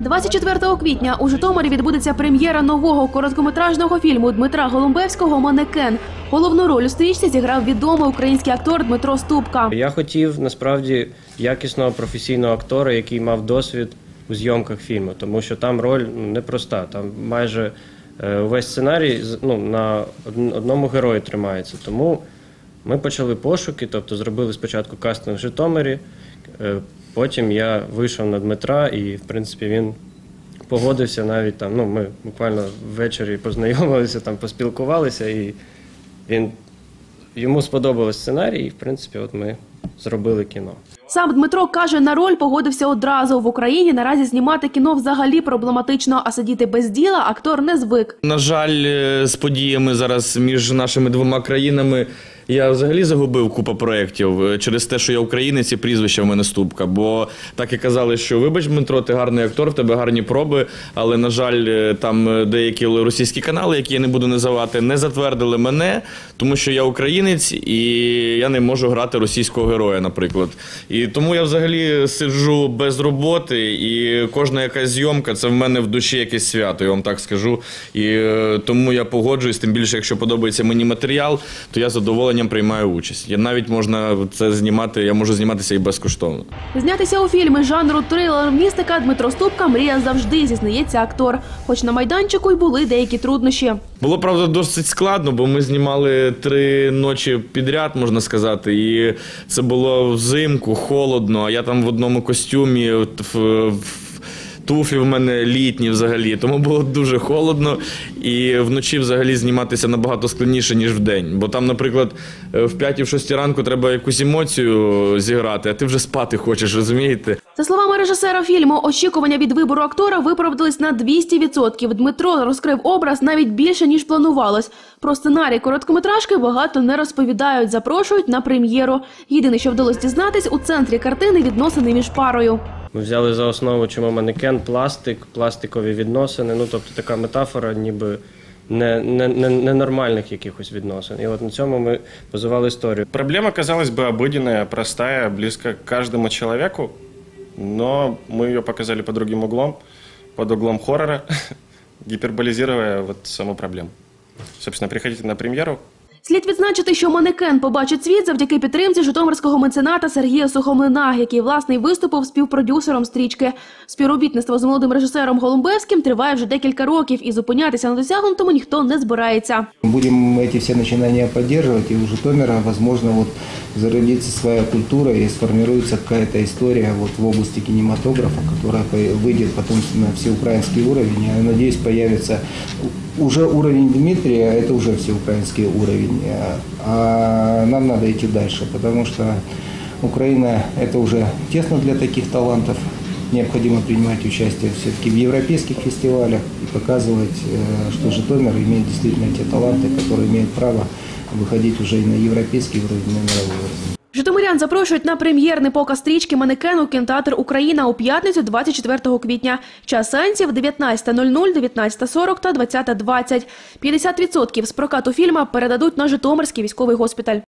24 квітня у Житомирі відбудеться прем'єра нового короткометражного фільму Дмитра Голумбевського Манекен. Головну роль у стрічці зіграв відомий український актор Дмитро Ступка. Я хотів насправді якісного професійного актора, який мав досвід у зйомках фільму, тому що там роль ну, непроста. Там майже е, увесь сценарій ну, на одному герої тримається. Тому ми почали пошуки, тобто зробили спочатку кастинг в Житомирі. Потім я вийшов на Дмитра, і в принципі він погодився навіть там. Ну, ми буквально ввечері познайомилися, там поспілкувалися, і він йому сподобався сценарій, і в принципі, от ми зробили кіно. Сам Дмитро каже, на роль погодився одразу. В Україні наразі знімати кіно взагалі проблематично, а сидіти без діла актор не звик. На жаль, е, з подіями зараз між нашими двома країнами я взагалі загубив купу проєктів е, через те, що я українець і прізвище в мене ступка. Бо так і казали, що вибач, Дмитро, ти гарний актор, в тебе гарні проби. Але на жаль, е, там е, деякі російські канали, які я не буду називати, не затвердили мене, тому що я українець і я не можу грати російського героя, наприклад. І тому я взагалі сиджу без роботи, і кожна якась зйомка це в мене в душі якесь свято, я вам так скажу. І тому я погоджуюсь, тим більше, якщо подобається мені матеріал, то я з задоволенням приймаю участь. Я навіть можна це знімати, я можу зніматися і безкоштовно. Знятися у фільмі жанру трилер містика Дмитро Ступка мрія завжди зізнається актор. Хоч на майданчику й були деякі труднощі. Було правда досить складно, бо ми знімали три ночі підряд, можна сказати, і це було взимку, холодно. А я там в одному костюмі. в- Туфлі в мене літні взагалі, тому було дуже холодно. І вночі взагалі зніматися набагато складніше, ніж вдень. Бо там, наприклад, е, в 5-6 ранку треба якусь емоцію зіграти, а ти вже спати хочеш, розумієте? За словами режисера фільму, очікування від вибору актора виправдались на 200%. Дмитро розкрив образ навіть більше ніж планувалось. Про сценарій короткометражки багато не розповідають, запрошують на прем'єру. Єдине, що вдалося дізнатись, у центрі картини відносини між парою. Ми взяли за основу, чому манекен, пластик, пластикові відносини. Ну тобто така метафора, ніби не, не, не, ненормальних якихось відносин. І от на цьому ми базували історію. Проблема, казалось бы, обыденная, простая, близко к каждому человеку, но мы ее показали под другим углом, под углом хоррора, гиперболизируя вот саму проблему. Собственно, приходите на премьеру, Слід відзначити, що манекен побачить світ завдяки підтримці житомирського мецената Сергія Сухомлина, який власне й виступив співпродюсером стрічки. Співробітництво з молодим режисером Голумбевським триває вже декілька років, і зупинятися на досягнутому ніхто не збирається. Будем эти все начинания поддерживать, и у Житомира, возможно, вот зародится своя культура и сформируется какая-то история вот в области кинематографа, которая по- выйдет потом на всеукраинский уровень. Я надеюсь, появится у- уже уровень Дмитрия, это уже всеукраинский уровень. А- А нам надо идти дальше, потому что Украина это уже тесно для таких талантов. Необходимо принимать участие все-таки в европейских фестивалях и показывать, э, что Житомир имеет действительно те таланты, которые имеют право выходить уже и на европейский уровень, и на мировой уровень. Житомирян запрошують на прем'єрний показ стрічки манекену Кінтеатр Україна у п'ятницю 24 квітня. Час сеансів 19.00, 19.40 та 20.20. 50% з прокату фільма передадуть на Житомирський військовий госпіталь.